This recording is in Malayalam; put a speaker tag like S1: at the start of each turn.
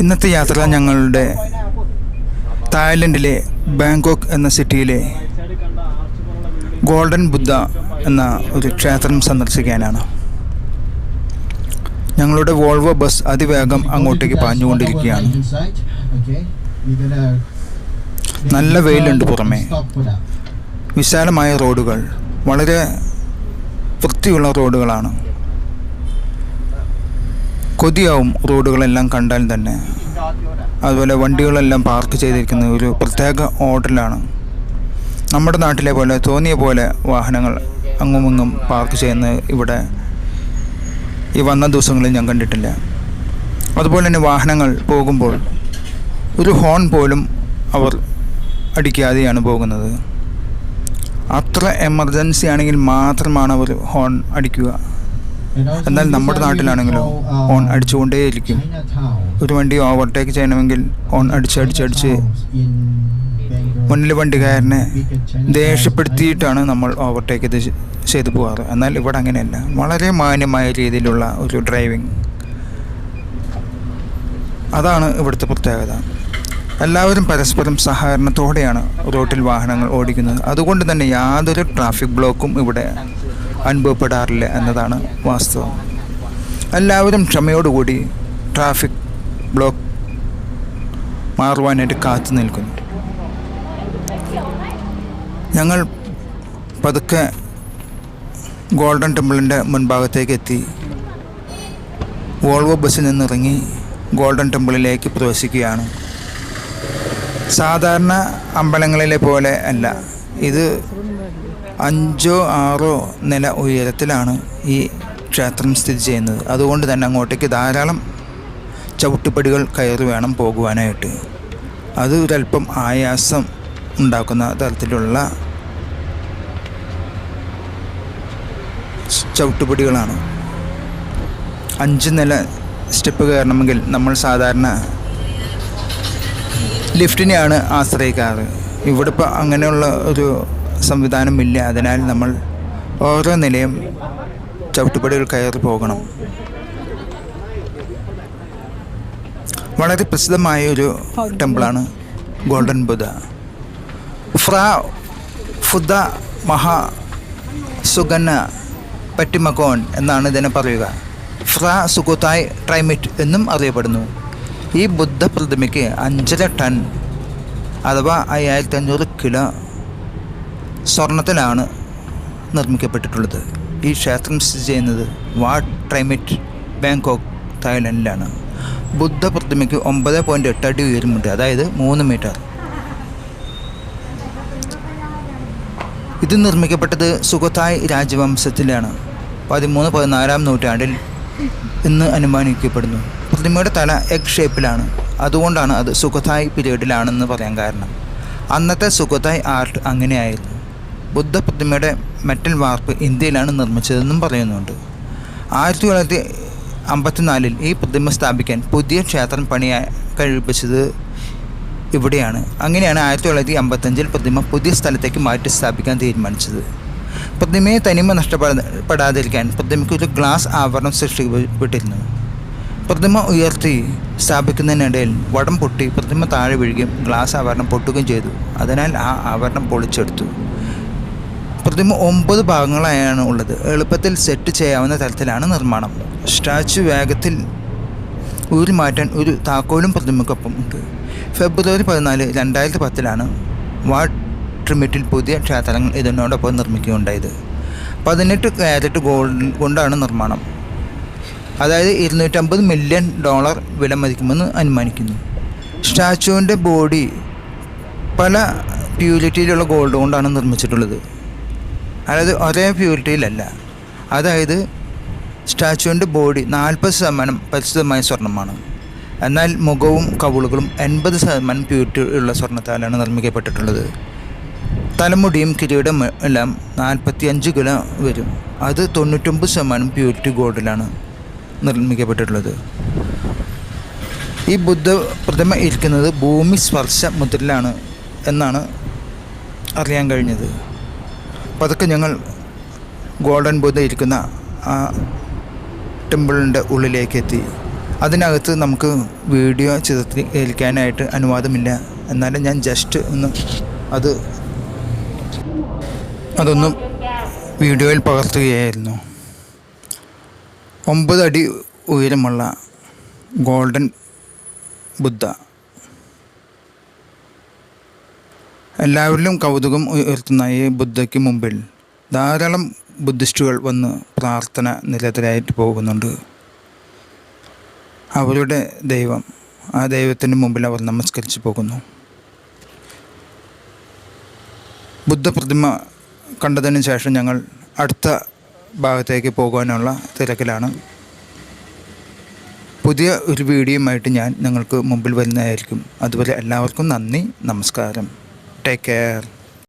S1: ഇന്നത്തെ യാത്ര ഞങ്ങളുടെ തായ്ലൻഡിലെ ബാങ്കോക്ക് എന്ന സിറ്റിയിലെ ഗോൾഡൻ ബുദ്ധ എന്ന ഒരു ക്ഷേത്രം സന്ദർശിക്കാനാണ്. ഞങ്ങളുടെ വോൾവോ ബസ് അതിവേഗം അങ്ങോട്ടേക്ക് പാഞ്ഞുകൊണ്ടിരിക്കുകയാണ്. നല്ല വെയിലുണ്ട് പുറമേ. വിശാലമായ റോഡുകൾ. വളരെ വൃത്തിയുള്ള റോഡുകളാണ്. കൊതിയാവും റോഡുകളെല്ലാം കണ്ടാൽ തന്നെ. അതുപോലെ വണ്ടികളെല്ലാം പാർക്ക് ചെയ്തിരിക്കുന്ന ഒരു പ്രത്യേക ഓർഡറിലാണ് നമ്മുടെ നാട്ടിലെ പോലെ തോന്നിയ പോലെ വാഹനങ്ങൾ അങ്ങും ഇങ്ങും പാർക്ക് ചെയ്യുന്നത് ഇവിടെ ഈ വന്ന ദിവസങ്ങളിൽ ഞാൻ കണ്ടിട്ടില്ല. അതുപോലെ തന്നെ വാഹനങ്ങൾ പോകുമ്പോൾ ഒരു ഹോൺ പോലും അവർ അടിക്കാതെയാണ് പോകുന്നത്. അത്ര എമർജൻസി ആണെങ്കിൽ മാത്രമാണ് അവർ ഹോൺ അടിക്കുക.
S2: എന്നാൽ നമ്മുടെ നാട്ടിലാണെങ്കിലോ ഓൺ അടിച്ചുകൊണ്ടേയിരിക്കും.
S1: ഒരു വണ്ടി ഓവർടേക്ക് ചെയ്യണമെങ്കിൽ ഓൺ അടിച്ച് അടിച്ചടിച്ച് മുന്നിൽ വണ്ടിക്കാരനെ ദേഷ്യപ്പെടുത്തിയിട്ടാണ് നമ്മൾ ഓവർടേക്ക് ഇത് ചെയ്തു പോകാറ്. എന്നാൽ ഇവിടെ അങ്ങനെയല്ല. വളരെ മാന്യമായ രീതിയിലുള്ള ഒരു ഡ്രൈവിംഗ്. അതാണ് ഇവിടുത്തെ പ്രത്യേകത. എല്ലാവരും പരസ്പരം സഹകരണത്തോടെയാണ് റോട്ടിൽ വാഹനങ്ങൾ ഓടിക്കുന്നത്. അതുകൊണ്ട് തന്നെ യാതൊരു ട്രാഫിക് ബ്ലോക്കും ഇവിടെ അനുഭവപ്പെടാറില്ല എന്നതാണ് വാസ്തവം. എല്ലാവരും ക്ഷമയോടുകൂടി ട്രാഫിക് ബ്ലോക്ക് മാറുവാനായിട്ട് കാത്തു നിൽക്കുന്നു. ഞങ്ങൾ പതുക്കെ ഗോൾഡൻ ടെമ്പിളിന്റെ മുൻഭാഗത്തേക്ക് എത്തി. വോൾവോ ബസ്സിൽ നിന്നിറങ്ങി ഗോൾഡൻ ടെമ്പിളിലേക്ക് പ്രവേശിക്കുകയാണ്. സാധാരണ അമ്പലങ്ങളിലെ പോലെ അല്ല. ഇത് അഞ്ചോ ആറോ നില ഉയരത്തിലാണ് ഈ ക്ഷേത്രം സ്ഥിതി ചെയ്യുന്നത്. അതുകൊണ്ട് തന്നെ അങ്ങോട്ടേക്ക് ധാരാളം ചവിട്ടുപടികൾ കയറി വേണം പോകുവാനായിട്ട്. അത് ഒരല്പം ആയാസം ഉണ്ടാക്കുന്ന തരത്തിലുള്ള ചവിട്ടുപടികളാണ്. അഞ്ച് നില സ്റ്റെപ്പ് കയറണമെങ്കിൽ നമ്മൾ സാധാരണ ലിഫ്റ്റിനെയാണ് ആശ്രയിക്കാറ്. ഇവിടെ ഇപ്പോൾ അങ്ങനെയുള്ള ഒരു സംവിധാനമില്ല. അതിനാൽ നമ്മൾ ഓരോ നിലയും ചവിട്ടുപടികൾ കയറി പോകണം. വളരെ പ്രസിദ്ധമായ ഒരു ടെമ്പിളാണ് ഗോൾഡൻ ബുദ്ധ ഫ്ര ഫുദ്ധ മഹാ സുഗന്ന പറ്റിമകോൺ എന്നാണ് ഇതിനെ പറയുക. ഫ്ര സുഗുതായ് ട്രൈമിറ്റ് എന്നും അറിയപ്പെടുന്നു. ഈ ബുദ്ധ പ്രതിമയ്ക്ക് അഞ്ചര ടൺ അഥവാ അയ്യായിരത്തി അഞ്ഞൂറ് കിലോ സ്വർണത്തിലാണ് നിർമ്മിക്കപ്പെട്ടിട്ടുള്ളത്. ഈ ക്ഷേത്രം സ്ഥിതി ചെയ്യുന്നത് വാട്ട് ട്രൈമിറ്റ് ബാങ്കോക്ക് തായ്ലൻഡിലാണ്. ബുദ്ധ പ്രതിമയ്ക്ക് ഒമ്പത് പോയിന്റ് എട്ട് അടി ഉയരമുണ്ട്. അതായത് മൂന്ന് മീറ്റർ. ഇത് നിർമ്മിക്കപ്പെട്ടത് സുഖത്തായ് രാജവംശത്തിലാണ്. പതിമൂന്ന് പതിനാലാം നൂറ്റാണ്ടിൽ ഇന്ന് അനുമാനിക്കപ്പെടുന്നു. പ്രതിമയുടെ തല എഗ് ഷേപ്പിലാണ് അതുകൊണ്ടാണ് അത് സുഖത്തായ് പീരീഡിലാണെന്ന് പറയാൻ കാരണം. അന്നത്തെ സുഖത്തായ് ആർട്ട് അങ്ങനെയായിരുന്നു. ബുദ്ധ പ്രതിമയുടെ മെറ്റൽ വാർപ്പ് ഇന്ത്യയിലാണ് നിർമ്മിച്ചതെന്നും പറയുന്നുണ്ട്. ആയിരത്തി തൊള്ളായിരത്തി അമ്പത്തിനാലിൽ ഈ പ്രതിമ സ്ഥാപിക്കാൻ പുതിയ ക്ഷേത്രം പണിയാ കഴിപ്പിച്ചത് ഇവിടെയാണ്. അങ്ങനെയാണ് ആയിരത്തി തൊള്ളായിരത്തി അമ്പത്തഞ്ചിൽ പ്രതിമ പുതിയ സ്ഥലത്തേക്ക് മാറ്റി സ്ഥാപിക്കാൻ തീരുമാനിച്ചത്. പ്രതിമയെ തനിമ നഷ്ടപ്പെടാതിരിക്കാൻ പ്രതിമയ്ക്ക് ഒരു ഗ്ലാസ് ആവരണം സൃഷ്ടിക്കപ്പെട്ടിരുന്നു. പ്രതിമ ഉയർത്തി സ്ഥാപിക്കുന്നതിനിടയിൽ വടം പൊട്ടി പ്രതിമ താഴെ വീഴുകയും ഗ്ലാസ് ആവരണം പൊട്ടുകയും ചെയ്തു. അതിനാൽ ആ ആവരണം പൊളിച്ചെടുത്തു. പ്രതിമ ഒമ്പത് ഭാഗങ്ങളായാണ് ഉള്ളത്. എളുപ്പത്തിൽ സെറ്റ് ചെയ്യാവുന്ന തരത്തിലാണ് നിർമ്മാണം. സ്റ്റാച്ചു വേഗത്തിൽ ഊരി മാറ്റാൻ ഒരു താക്കോലും പ്രതിമയ്ക്കൊപ്പം ഉണ്ട്. ഫെബ്രുവരി പതിനാല് രണ്ടായിരത്തി പത്തിലാണ് വാട്ട് പുതിയ ക്ഷേത്രങ്ങൾ ഇതിനോടൊപ്പം നിർമ്മിക്കുകയുണ്ടായത്. പതിനെട്ട് കാരറ്റ് ഗോൾഡ് കൊണ്ടാണ് നിർമ്മാണം. അതായത് ഇരുന്നൂറ്റമ്പത് മില്യൺ ഡോളർ വില മതിക്കുമെന്ന് അനുമാനിക്കുന്നു. സ്റ്റാച്ചുവിന്റെ ബോഡി പല പ്യൂരിറ്റിയിലുള്ള ഗോൾഡ് കൊണ്ടാണ് നിർമ്മിച്ചിട്ടുള്ളത്. അതായത് ഒരേ പ്യൂരിറ്റിയിലല്ല. അതായത് സ്റ്റാച്ചുവിന്റെ ബോഡി നാൽപ്പത് ശതമാനം പരിശുദ്ധമായ സ്വർണമാണ് എന്നാൽ മുഖവും കവിളുകളും എൺപത് ശതമാനം പ്യൂരിറ്റി ഉള്ള സ്വർണത്താലാണ് നിർമ്മിക്കപ്പെട്ടിട്ടുള്ളത്. തലമുടിയും കിരീടം എല്ലാം നാൽപ്പത്തി അഞ്ച് കിലോ വരും. അത് തൊണ്ണൂറ്റൊമ്പത് ശതമാനം പ്യൂരിറ്റി ഗോൾഡിലാണ് നിർമ്മിക്കപ്പെട്ടിട്ടുള്ളത്. ഈ ബുദ്ധ പ്രതിമ ഇരിക്കുന്നത് ഭൂമി സ്പർശ മുദ്രയിലാണ് എന്നാണ് അറിയാൻ കഴിഞ്ഞത്. പതുക്കെ ഞങ്ങൾ ഗോൾഡൻ ബുദ്ധ ഇരിക്കുന്ന ആ ടെമ്പിളിന്റെ ഉള്ളിലേക്ക് എത്തി. അതിനകത്ത് നമുക്ക് വീഡിയോ ചിത്രീകരിക്കാനായിട്ട് അനുവാദമില്ല. എന്നാലും ഞാൻ ജസ്റ്റ് ഒന്ന് അത് അതൊന്ന് വീഡിയോയിൽ പകർത്തുകയായിരുന്നു. ഒമ്പത് അടി ഉയരമുള്ള ഗോൾഡൻ ബുദ്ധ എല്ലാവരിലും കൗതുകം ഉയർത്തുന്ന ഈ ബുദ്ധയ്ക്ക് മുമ്പിൽ ധാരാളം ബുദ്ധിസ്റ്റുകൾ വന്ന് പ്രാർത്ഥന നിരതരായിട്ട് പോകുന്നുണ്ട്. അവരുടെ ദൈവം ആ ദൈവത്തിന് മുമ്പിൽ അവർ നമസ്കരിച്ച് പോകുന്നു. ബുദ്ധപ്രതിമ കണ്ടതിന് ശേഷം ഞങ്ങൾ അടുത്ത ഭാഗത്തേക്ക് പോകാനുള്ള തിരക്കിലാണ്. പുതിയ ഒരു വീഡിയോയുമായിട്ട് ഞാൻ നിങ്ങൾക്ക് മുമ്പിൽ വരുന്നതായിരിക്കും. അതുപോലെ എല്ലാവർക്കും നന്ദി നമസ്കാരം. Take care.